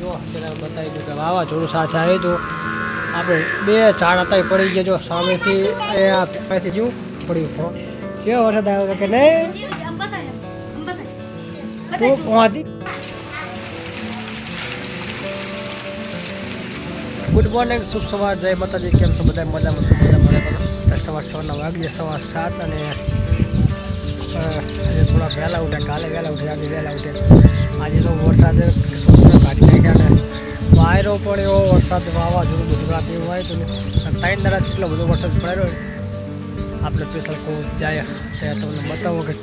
જો પેલા બતાવી દઉં કે વાવાઝોડું સાથે આવ્યું હતું આપણે બે ઝાડ હતા પડી ગયા જો, સામેથી એ આ પાસેથી જેવું પડ્યું કેવો વરસાદ આવ્યો કે નહીં? પહોંચી ગુડ મોર્નિંગ શુભ સવાર, જય માતાજી, કેમ છો બધા? મજામાં શું મજા મળે તો સવાર સવારના વાગ્યે સવાર સાત અને આજે થોડા વહેલા ઉઠ્યા, કાલે વહેલા ઉઠ્યા, આજે વહેલા ઉઠ્યા. આજે તો વરસાદ કાઢી નાખ્યા ને વાયરો પણ એવો વરસાદ વાવાઝોડું બધું રાત એવું આવ્યું હતું ને ત્રણ દાડા બધો વરસાદ પડેલો હોય. આપણે સ્પેશિયલ કહું જાય ત્યાં તમને બતાવો કે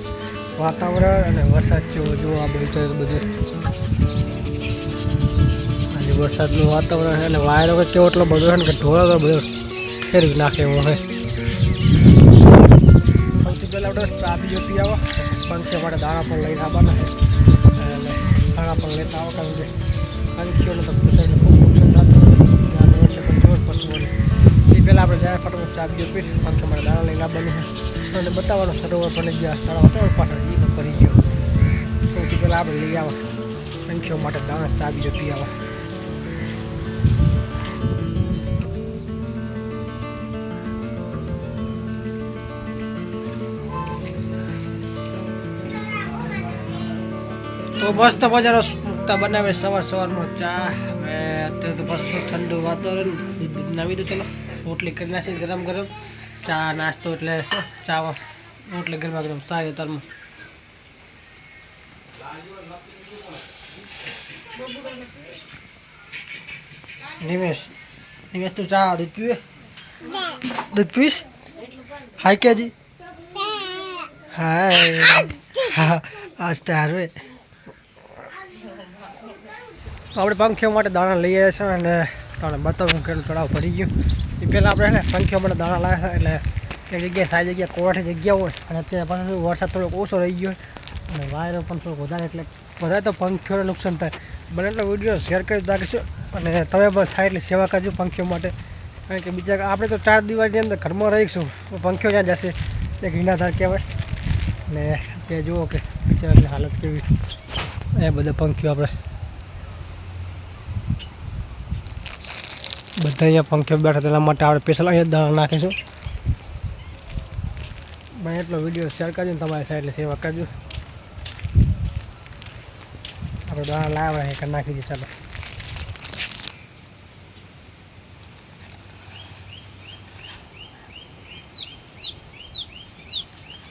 વાતાવરણ અને વરસાદ જેવો જો આ બધું તો બધું. આજે વરસાદનું વાતાવરણ છે અને વાયરો કે કેવો એટલો બધો છે ને કે ઢોળો બધો ફેરવી નાખે એવો હોય સૌથી પહેલાં આપણે ચા બીજો પી આવો. પંખે માટે દાણા પણ લઈને આવવાના છે પણ લેતા આવો કારણ કે પંખીઓને તો બધાને ખૂબ નુકસાન થતું હોય. એટલે પણ જોર પશુઓને એ પહેલાં આપણે જાય ફટાફટ ચા પીઠ પી પંખે માટે દાણા લઈને આવવાનું છે. અને બતાવવાનું સરોવર બની ગયા સારા વાતાવરણ પાછળ એ પણ કરી ગયો. સૌથી પહેલાં આપણે લઈ આવો પંખીઓ માટે દાણા ચા બીજો પી આવો તો મસ્ત મજાનો મુક્તા બનાવે સવાર સવારમાં ચા, હવે અત્યારે તો પાછું ઠંડુ વાતાવરણ, દૂધ બૂધ નાવી દો ચલો. રોટલી કરી નાખી ગરમ ગરમ. ચા, નાસ્તો એટલે ચા, રોટલી ગરમા ગરમ. સારી અત્યારમાં નિમેશ નિમેશ, તું ચા દૂધ પીવે? દૂધ પીશ હાય કેજી. હાય. હા આજ તો હારવે આપણે પંખીઓ માટે દાણા લઈ આવ્યા છે અને તમને બતાવું કેટલું તળાવ ભરી ગયું. એ પહેલાં આપણે ને પંખીઓ માટે દાણા લાવ્યા છે એટલે એક જગ્યાએ સારી જગ્યાએ કોવાઠી જગ્યા હોય અને અત્યારે પણ વરસાદ થોડોક ઓછો રહી ગયો અને વાયરો પણ થોડોક વધારે એટલે વધારે તો પંખીઓને નુકસાન થાય. બને એટલો વીડિયો શેર કરી રાખીશું અને તમે પણ થાય એટલે સેવા કરજો પંખીઓ માટે. કારણ કે બીજા આપણે તો ચાર દિવાળીની અંદર ઘરમાં રહીશું પંખીઓ ત્યાં જશે? એક હિનાધાર કહેવાય. ને તે જુઓ કે બિચારાની હાલત કેવી એ બધા પંખીઓ આપણે બધા અહીંયા પંખે બેઠા તેના માટે આપણે સ્પેશિયલ અહીંયા દાણા નાખીશું. ભાઈ, એટલો વીડિયો શેર કરજો ને તમારી સાઈડ સેવા કરજો. આપણે દાણા લાવ્યા એ કરી નાખી દઈએ ચાલો.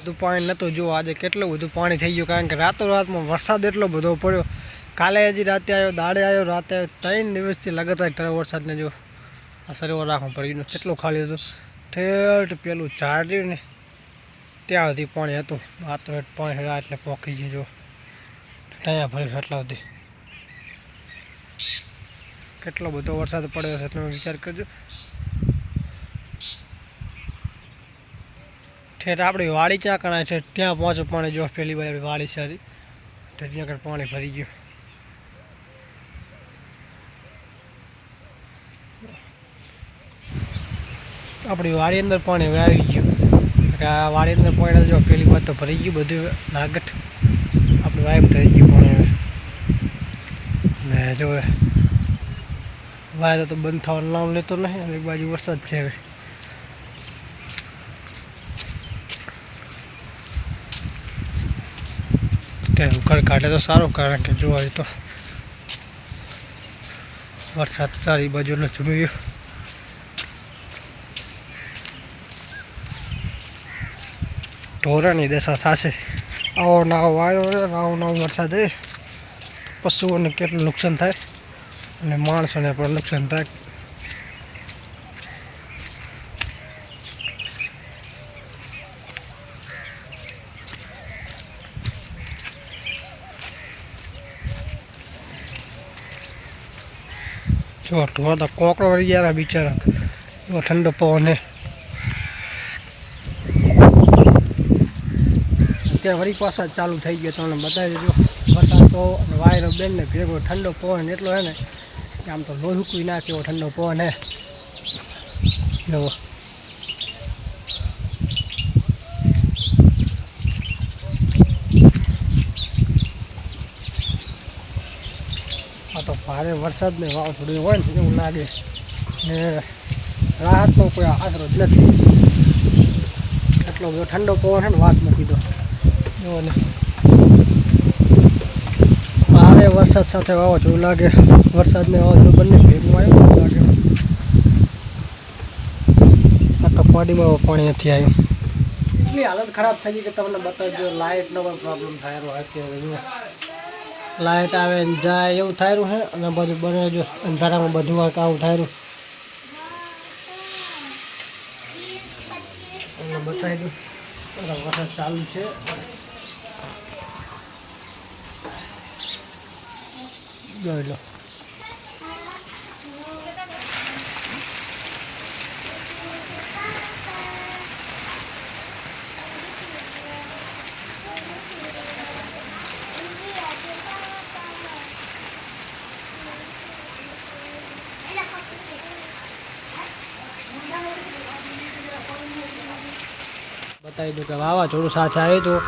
બધું પાણી નહોતું જુઓ આજે કેટલું બધું પાણી થઈ ગયું, કારણ કે રાતો રાતમાં વરસાદ એટલો બધો પડ્યો. કાલે હજી રાતે આવ્યો, દાડે આવ્યો, રાતે આવ્યો, ત્રણ દિવસથી લગાતાર તરફ વરસાદને જો. આ સરોવર રાખવું પડી ગયું કેટલું ખાલી હતું. ઠેઠ પેલું ઝાડ ને ત્યાં સુધી પાણી હતું. આ પાણી હતા એટલે પોકી ગયું જો. ભરી એટલા સુધી. કેટલો બધો વરસાદ પડ્યો છે તમે વિચાર કરજો. ઠેઠ આપણી વાડી ચા કણાય છે? ત્યાં પહોંચો પાણી જો, પેલી બાજુ વાડી છે ત્યાં આગળ પાણી ભરી ગયું. આપણી વાડી અંદર પાણી વાવી ગયું. એટલે આ વાડી અંદર પાણી જો પેલી વાત તો ભરી ગયું બધું નાગઠ. આપણી વાઈફ થઈ ગયું પાણી ને જો વાયરો તો બંધ થવાનું નામ લેતો નહીં, અને એક બાજુ વરસાદ છે હવે. ઉકળ કાઢે તો સારું, કારણ કે જોવા તો વરસાદ તારી બાજુનો ઝૂમી ગયો. ઢોરાની દશા થશે. આવો નવો વાયો નાવો નાવ વરસાદ રહે પશુઓને કેટલું નુકસાન થાય અને માણસોને પણ નુકસાન થાય. જો ઢોર તો કોકરો વળી ગયા બિચારા. એવો ઠંડો પવન હે. અત્યારે વળી પાછા ચાલુ થઈ ગયો તમને બતાવી દેજો. વરસાદ તો વાયરો બેન ને ભેગો ઠંડો પવન એટલો હે ને આમ તો લોહી કુઈ નાખે ઠંડો પવન હે. જુઓ આ તો ભારે વરસાદને વાવ થોડી હોય ને એવું લાગે. ને રાહતનો કોઈ આશરો જ નથી. એટલો બધો ઠંડો પવન છે ને વાત મૂકી દો. ભારે વરસાદ સાથે વાવાઝોડું લાગે. વરસાદ ને વાવાઝોડું બંને ભેગું આવ્યું લાગે. આ તો પાડીમાં પાણી નથી આવ્યું. એટલી હાલત ખરાબ થઈ ગઈ કે તમને બતાવજો લાઇટનો પણ પ્રોબ્લેમ થાય અત્યારે લાઇટ આવે ને જાય એવું થાય રહ્યું છે અને બધું બને જો અંધારામાં બધું આ કામ થાય અને બતાવી દઉં. વરસાદ ચાલુ છે. જોઈ લો બતાવી દઉં કે વાવાઝોડું સાથે આવ્યું હતું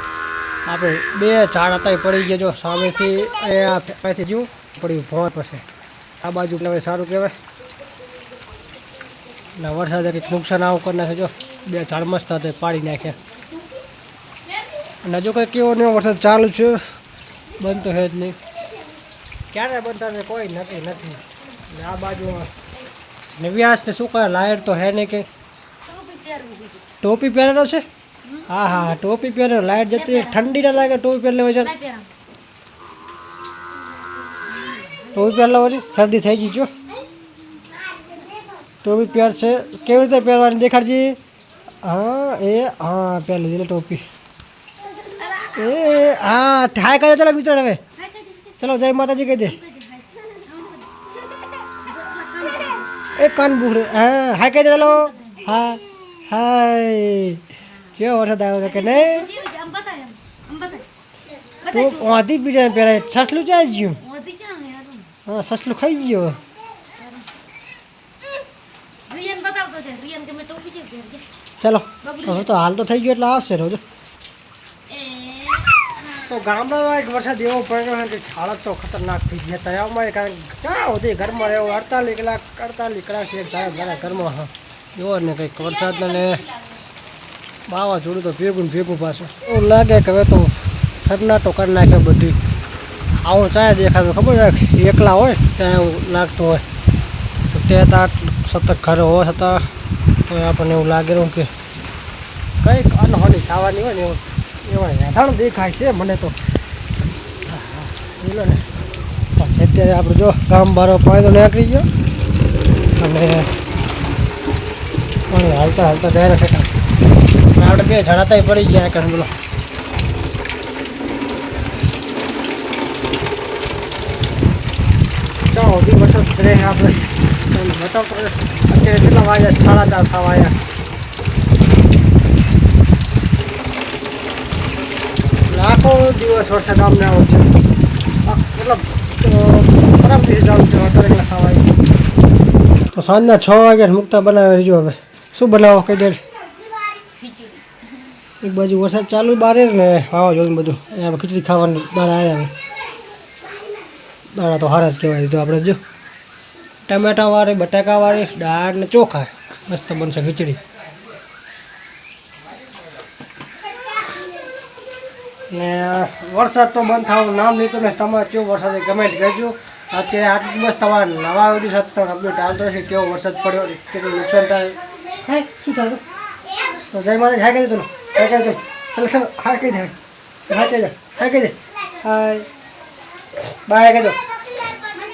આપણે બે ઝાડ હતા એ પડી ગયા જો સામેથી એ આ અહીંથી જ્યું પડ્યું ભોંય પછી. આ બાજુ હવે સારું કહેવાય. ને વરસાદ કંઈક નુકસાન આવું કરી નાખે જો. બે ઝાડ મસ્ત હતા પાડી નાખ્યા. અને હજુ કંઈ કેવો નહીં વરસાદ ચાલુ છે. બનતો છે જ નહીં. ક્યારે બનતા થશે કોઈ નથી નથી. ને આ બાજુ વ્યાસ ને શું કરે? લાયર તો હે નહીં કે. ટોપી પહેરેલો છે? હા હા હા, ટોપી પહેરે લાઈટ જતી ઠંડી ના લાગે ટોપી પહેરી હોય છે. ટોપી પહેરી લેવાની શરદી થઈ ગઈ જો. ટોપી પહેર છે. કેવી રીતે પહેરવાની દેખાડજી? હા એ હા પહેરી લીધી લે ટોપી. એ હા હાય કહી દે ચલો મિત્ર હવે. ચલો જય માતાજી કહી દે. એ કાન બુખરે હા હાય કહી દે ચલો. હા હાય. કેવો વરસાદ આવ્યો છે કે નહીં? તો વાંધી જ બીજાને પહેરાય. સસલું ચાઈ ગયું હા સસલું ખાઈ ગયો. ચલો હવે તો હાલ તો થઈ ગયો એટલે આવશે રોજ. તો ગામડામાં એક વરસાદ એવો પડ્યો છે કે હાલત તો ખતરનાક થઈ ગયા. તળાવમાં કારણ કે ક્યાં સુધી ઘરમાં રહેવું? અડતાલીસ કલાક અડતાલીસ કલાક એક સાહેબ ઘણા ઘરમાં હા. જુઓ ને કંઈક વરસાદ ને વાવાઝોડું તો ભેગું ને ભેગું પાછું. એવું લાગે કે હવે તો સરનાટો કરી નાખે બધી આવું ચાય દેખાતું ખબર છે, એકલા હોય ત્યાં એવું લાગતું હોય. તો તે ત્યાં સતત ઘરે હોવા છતાં તો આપણને એવું લાગેલું કે કંઈક અનહોની ખાવાની હોય ને એવું, એવા હેઠાણ દેખાય છે મને તો. ને. અત્યારે આપણે જો ગામ બારો પાણી તો નીકળી ગયો. અને પાણી હાલતા હાલતા અને આપણે બે જણાતા પડી ગયા, કારણ બોલો ચાલો હજી આપણે તમને અત્યારે કેટલા વાગ્યા? સાડા ચાર થવા આવ્યા. લાખો દિવસ વરસાદ અમને આવો છે. મતલબ ખરાબ દિવસ ચાલુ છે અત્યારે કેટલા થવા આવ્યા? તો સાંજના છ વાગ્યા મુક્તા બનાવે રહીજો હવે. શું બનાવો કઈ દે? એક બાજુ વરસાદ ચાલુ બારે ને વાવાઝોડું બધું. અહીંયા ખીચડી ખાવાની દાડા આવ્યા દાડા તો હારા જ કહેવાય દીધું આપણે જો. ટમેટા વાળી બટાકા વાળી દાળ ને ચોખા. મસ્ત બનશે ખીચડી. ને વરસાદ તો બંધ થવાનું નામ લીધું ને તમારે કેવો વરસાદ કમેન્ટ કરજો. અત્યારે આટલું બસ તમારે નવા વીડિયો સાથે તમને અપડેટ આવતો હશે કેવો વરસાદ પડ્યો કેટલું નુકસાન થાય. હે શું થયું? તો જય માતા હા કહી દે હા કહી દે ચાલો ચાલો હા કહી દે હા કહી દે હા કહી દે હાય. બાય કહી દો.